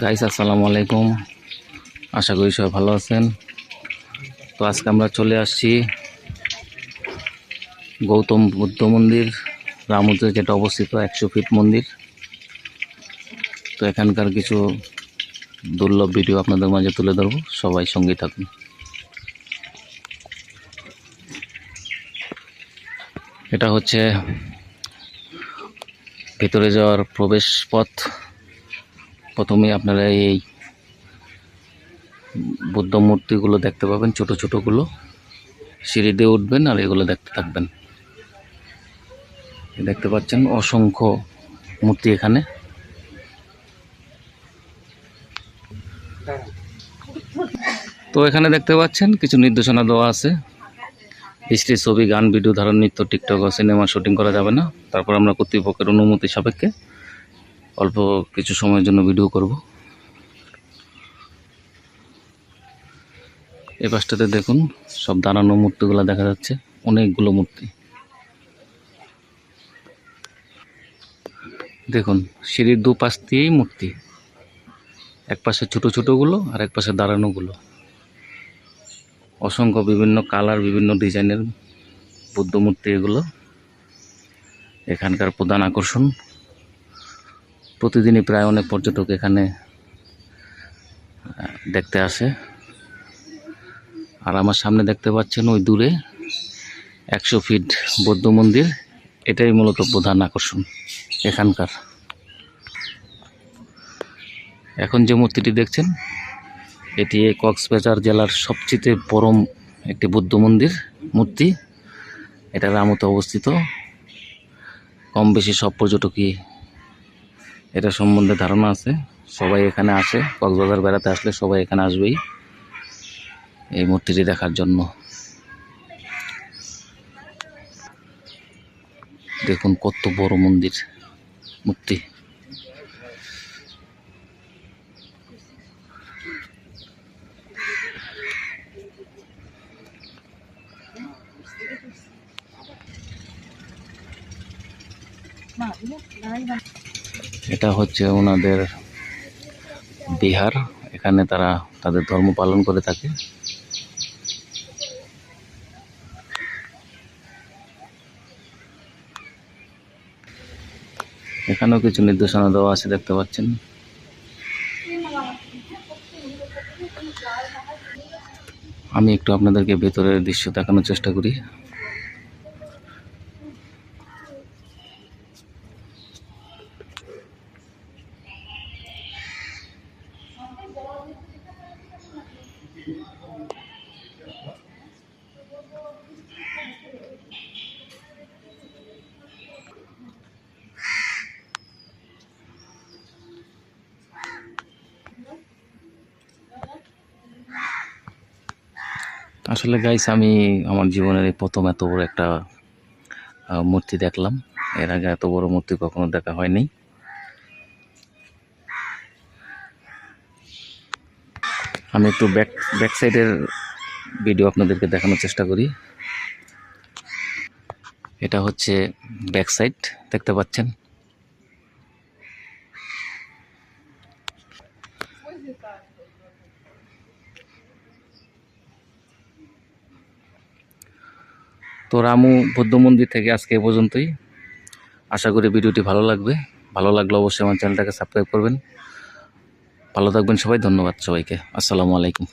Guys আসসালামু আলাইকুম। আশা করি সবাই ভালো আছেন। তো আজকে আমরা চলে আসছি গৌতম বুদ্ধ মন্দির রামুতে যেটা অবস্থিত, একশো ফিট মন্দির। তো এখানকার কিছু দুর্লভ ভিডিও আপনাদের মাঝে তুলে ধরবো। সবাই সঙ্গে থাকুন। এটা হচ্ছে ভেতরে যাওয়ার প্রবেশ পথ। প্রথমে আপনারা এই বুদ্ধ মূর্তিগুলো দেখতে পাবেন, ছোট ছোটগুলো। সিঁড়ি দিয়ে উঠবেন আর এগুলো দেখতে থাকবেন। দেখতে পাচ্ছেন অসংখ্য মূর্তি এখানে। তো এখানে দেখতে পাচ্ছেন কিছু নির্দেশনা দেওয়া আছে। হিস্ট্রি ছবি, গান ভিডিও ধারণ নৃত্য, টিকটক, সিনেমা, শুটিং করা যাবে না। তারপর আমরা কর্তৃপক্ষের অনুমতি সাপেক্ষে অল্প কিছু সময়ের জন্য ভিডিও করব। এই পাশটাতে দেখুন, সব দাঁড়ানো মূর্তিগুলো দেখা যাচ্ছে, অনেকগুলো মূর্তি। দেখুন, সিঁড়ির দু পাশ দিয়েই মূর্তি। এক পাশে ছোট ছোটগুলো আর এক পাশে দাঁড়ানোগুলো। অসংখ্য বিভিন্ন কালার, বিভিন্ন ডিজাইনের বুদ্ধ মূর্তি এগুলো। এখানকার প্রধান আকর্ষণ প্রতিদিনই প্রায় অনেক পর্যটক এখানে দেখতে আসে। আর আমার সামনে দেখতে পাচ্ছেন ওই দূরে একশো ফিট বৌদ্ধ মন্দির, এটাই মূলত প্রধান আকর্ষণ এখানকার। এখন যে মূর্তিটি দেখছেন, এটি কক্সবাজার জেলার সবচেয়ে পরম একটি বৌদ্ধ মন্দির মূর্তি। এটা রামতে অবস্থিত। কম বেশি সব পর্যটকই এটা সম্বন্ধে ধারণা আছে। সবাই এখানে আসে, কক্সবাজার বেড়াতে আসলে সবাই এখানে আসবেই। এই মূর্তিটি দেখার জন্য। দেখুন কত বড় মন্দির, মূর্তি। এটা হচ্ছে ওনাদের বিহার। এখানে তারা তাদের ধর্ম পালন করে থাকে। এখানেও কিছু নির্দেশনা দেওয়া আছে, দেখতে পাচ্ছেন। আমি একটু আপনাদেরকে ভেতরের দৃশ্য দেখানোর চেষ্টা করি। আসলে গাইস আমি আমার জীবনের এই প্রথম এত বড় একটা মূর্তি দেখলাম। এর আগে এত বড় মূর্তি কখনো দেখা হয়নি। আমি একটু ব্যাক ব্যাক সাইডের ভিডিও আপনাদেরকে দেখানোর চেষ্টা করি। এটা হচ্ছে ব্যাক সাইড দেখতে পাচ্ছেন? তো রামু বৌদ্ধ মন্দির থেকে আজকে এ পর্যন্তই। আশা করি ভিডিওটি ভালো লাগবে। ভালো লাগলে অবশ্যই আমার চ্যানেলটাকে সাবস্ক্রাইব করবেন। ভালো থাকবেন সবাই ধন্যবাদ সবাইকে। আসসালামু আলাইকুম।